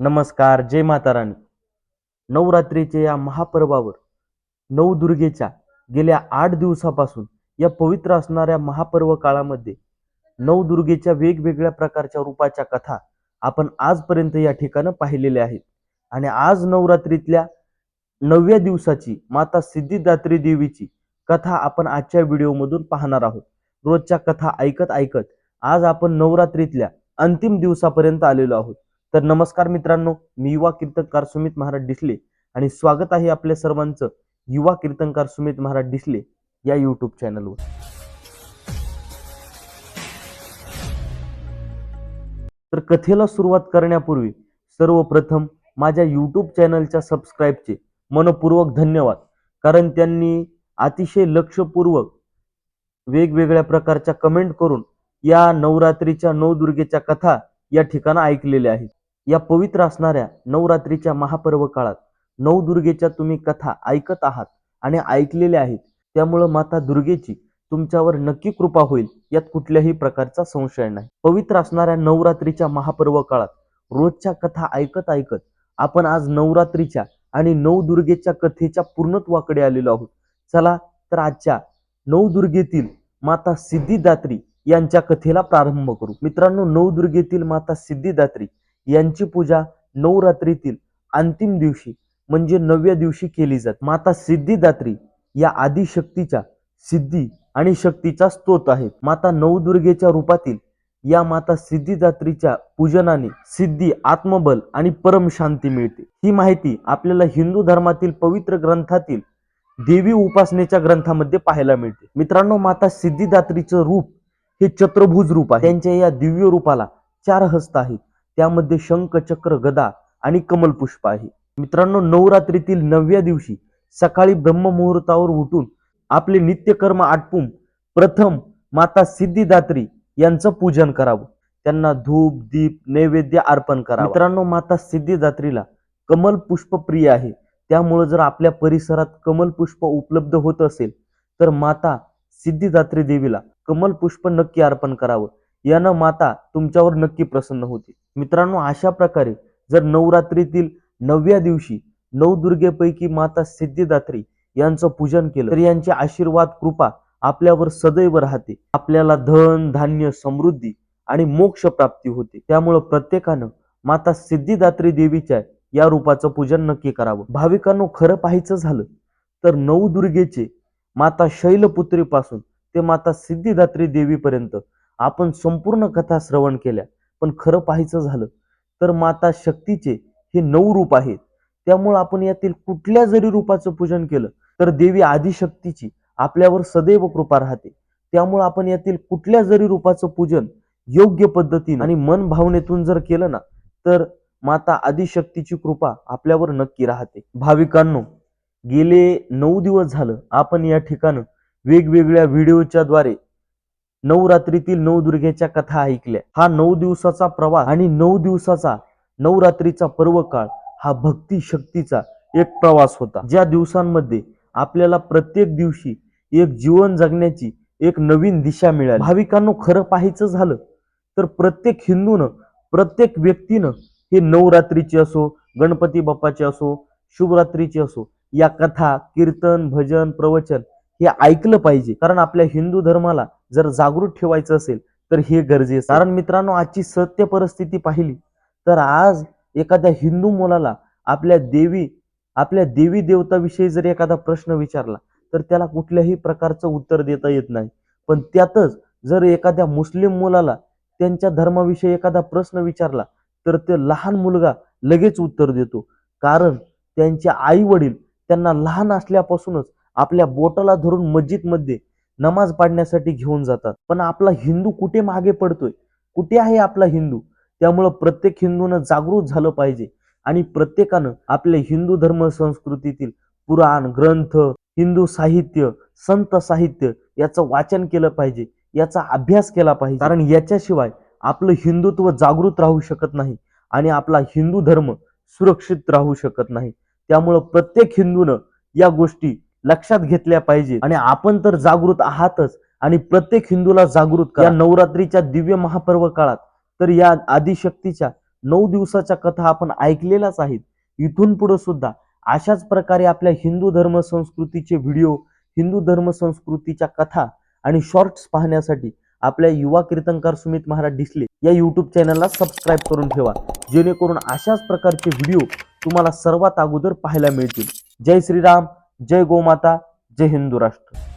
नमस्कार जय माताराणी नवरात्रीच्या या महापर्वावर नवदुर्गेच्या गेल्या आठ दिवसापासून या पवित्र असणाऱ्या महापर्व काळामध्ये नवदुर्गेच्या वेगवेगळ्या प्रकारच्या रूपाच्या कथा आपण आजपर्यंत या ठिकाणं पाहिलेल्या आहेत. आणि आज नवरात्रीतल्या नवव्या दिवसाची माता सिद्धिदात्री देवीची कथा आपण आजच्या व्हिडिओमधून पाहणार आहोत. रोजच्या कथा ऐकत ऐकत आज आपण नवरात्रीतल्या अंतिम दिवसापर्यंत आलेलो आहोत. तर नमस्कार मित्रांनो मी युवा कीर्तनकार सुमित महाराज डिसले आणि स्वागत आहे आपल्या सर्वांचं युवा कीर्तनकार सुमित महाराज डिसले या यूट्यूब चॅनलवर तर कथेला सुरुवात करण्यापूर्वी सर्वप्रथम माझ्या यूट्यूब चॅनलच्या सबस्क्राईबचे मनपूर्वक धन्यवाद. कारण त्यांनी अतिशय लक्षपूर्वक वेगवेगळ्या प्रकारच्या कमेंट करून या नवरात्रीच्या नवदुर्गेच्या कथा या ठिकाणी ऐकलेल्या आहेत. या पवित्र असणाऱ्या नवरात्रीच्या महापर्व काळात नवदुर्गेच्या तुम्ही कथा ऐकत आहात आणि ऐकलेल्या आहेत त्यामुळं माता दुर्गेची तुमच्यावर नक्की कृपा होईल यात कुठल्याही प्रकारचा संशय नाही. पवित्र असणाऱ्या नवरात्रीच्या महापर्व काळात रोजच्या कथा ऐकत ऐकत आपण आज नवरात्रीच्या आणि नवदुर्गेच्या कथेच्या पूर्णत्वाकडे आलेलो आहोत. चला तर आजच्या नवदुर्गेतील माता सिद्धिदात्री यांच्या कथेला प्रारंभ करू. मित्रांनो नवदुर्गेतील माता सिद्धिदात्री यांची पूजा नवरात्रीतील अंतिम दिवशी म्हणजे नवव्या दिवशी केली जात. माता सिद्धिदात्री या आदिशक्तीच्या सिद्धी आणि शक्तीचा स्तोत आहेत. माता नवदुर्गेच्या रूपातील या माता सिद्धिदात्रीच्या पूजनाने सिद्धी आत्मबल आणि परम शांती मिळते. ही माहिती आपल्याला हिंदू धर्मातील पवित्र ग्रंथातील देवी उपासनेच्या ग्रंथामध्ये पाहायला मिळते. मित्रांनो माता सिद्धिदात्रीचं रूप हे चत्रभुज रूप आहे. त्यांच्या या दिव्य रूपाला चार हस्त आहेत. त्यामध्ये शंख चक्र गदा आणि कमल पुष्प आहे. मित्रांनो नवरात्रीतील नवव्या दिवशी सकाळी ब्रह्ममुहूर्तावर उठून आपले नित्यकर्म आटपून प्रथम माता सिद्धिदात्री यांचं पूजन करावं. त्यांना धूप दीप नैवेद्य अर्पण करावं. मित्रांनो माता सिद्धिदात्रीला कमल पुष्प प्रिय आहे. त्यामुळे जर आपल्या परिसरात कमल पुष्प उपलब्ध होत असेल तर माता सिद्धिदात्री देवीला कमल पुष्प नक्की अर्पण करावं. यानं माता तुमच्यावर नक्की प्रसन्न होते. मित्रांनो अशा प्रकारे जर नवरात्रीतील नवव्या दिवशी नवदुर्गेपैकी माता सिद्धिदात्री यांचं पूजन केलं तर यांचे आशीर्वाद कृपा आपल्यावर सदैव राहते. आपल्याला धन धान्य समृद्धी आणि मोक्ष प्राप्ती होते. त्यामुळं प्रत्येकानं माता सिद्धिदात्री देवीच्या या रूपाचं पूजन नक्की करावं. भाविकांनो खरं पाहायचं झालं तर नवदुर्गेचे माता शैलपुत्रीपासून ते माता सिद्धिदात्री देवीपर्यंत आपण संपूर्ण कथा श्रवण केल्या पण खरं पाहायचं झालं तर माता शक्तीचे हे नऊ रूप आहेत. त्यामुळं आपण यातील कुठल्या जरी रूपाचं पूजन केलं तर देवी आदिशक्तीची आपल्यावर सदैव कृपा राहते. त्यामुळं आपण यातील कुठल्या जरी रूपाचं पूजन योग्य पद्धतीने आणि मन भावनेतून जर केलं ना तर माता आदिशक्तीची कृपा आपल्यावर नक्की राहते. भाविकांनो गेले नऊ दिवस झालं आपण या ठिकाणं वेगवेगळ्या व्हिडिओच्या द्वारे नवरात्रीतील नवदुर्गेच्या कथा ऐकल्या. हा नऊ दिवसाचा प्रवास आणि नऊ दिवसाचा नवरात्रीचा पर्व काळ हा भक्ती शक्तीचा एक प्रवास होता. ज्या दिवसांमध्ये आपल्याला प्रत्येक दिवशी एक जीवन जगण्याची एक नवीन दिशा मिळाली. भाविकांनो खरं पाहायचं झालं तर प्रत्येक हिंदूनं प्रत्येक व्यक्तीनं हे नवरात्रीची असो गणपती बाप्पाची असो शुभरात्रीची असो या कथा कीर्तन भजन प्रवचन हे ऐकलं पाहिजे. कारण आपल्या हिंदू धर्माला जर जागृत ठेवायचं असेल तर हे गरजेचं कारण मित्रांनो आजची सत्य परिस्थिती पाहिली तर आज एखाद्या हिंदू मुलाला आपल्या देवी आपल्या देवी देवताविषयी जर एखादा प्रश्न विचारला तर त्याला कुठल्याही प्रकारचं उत्तर देता येत नाही. पण त्यातच जर एखाद्या मुस्लिम मुलाला त्यांच्या धर्माविषयी एखादा प्रश्न विचारला तर ते लहान मुलगा लगेच उत्तर देतो. कारण त्यांचे आई वडील त्यांना लहान असल्यापासूनच आपल्या बोटाला धरून मस्जिदमध्ये नमाज पाडण्यासाठी घेऊन जातात. पण आपला हिंदू कुठे मागे पडतोय? कुठे आहे आपला हिंदू? त्यामुळं प्रत्येक हिंदूनं जागृत झालं पाहिजे आणि प्रत्येकानं आपल्या हिंदू धर्म संस्कृतीतील पुराण ग्रंथ हिंदू साहित्य संत साहित्य याचं वाचन केलं पाहिजे याचा अभ्यास केला पाहिजे. कारण याच्याशिवाय आपलं हिंदुत्व जागृत राहू शकत नाही आणि आपला हिंदू धर्म सुरक्षित राहू शकत नाही. त्यामुळं प्रत्येक हिंदूनं या गोष्टी लक्षात घेतल्या पाहिजे. आणि आपण तर जागृत आहातच. आणि प्रत्येक हिंदूला जागृत करा. नवरात्रीच्या दिव्य महापर्व काळात तर या आदिशक्तीच्या नऊ दिवसाच्या कथा आपण ऐकलेल्याच आहेत. इथून पुढे सुद्धा अशाच प्रकारे आपल्या हिंदू धर्म संस्कृतीचे व्हिडिओ हिंदू धर्म संस्कृतीच्या कथा आणि शॉर्ट्स पाहण्यासाठी आपल्या युवा कीर्तनकार सुमित महाराज डिसले या यूट्यूब चॅनलला सबस्क्राईब करून ठेवा. जेणेकरून अशाच प्रकारचे व्हिडिओ तुम्हाला सर्वात अगोदर पाहायला मिळतील. जय श्रीराम. जय गोमाता जय हिंदू राष्ट्र.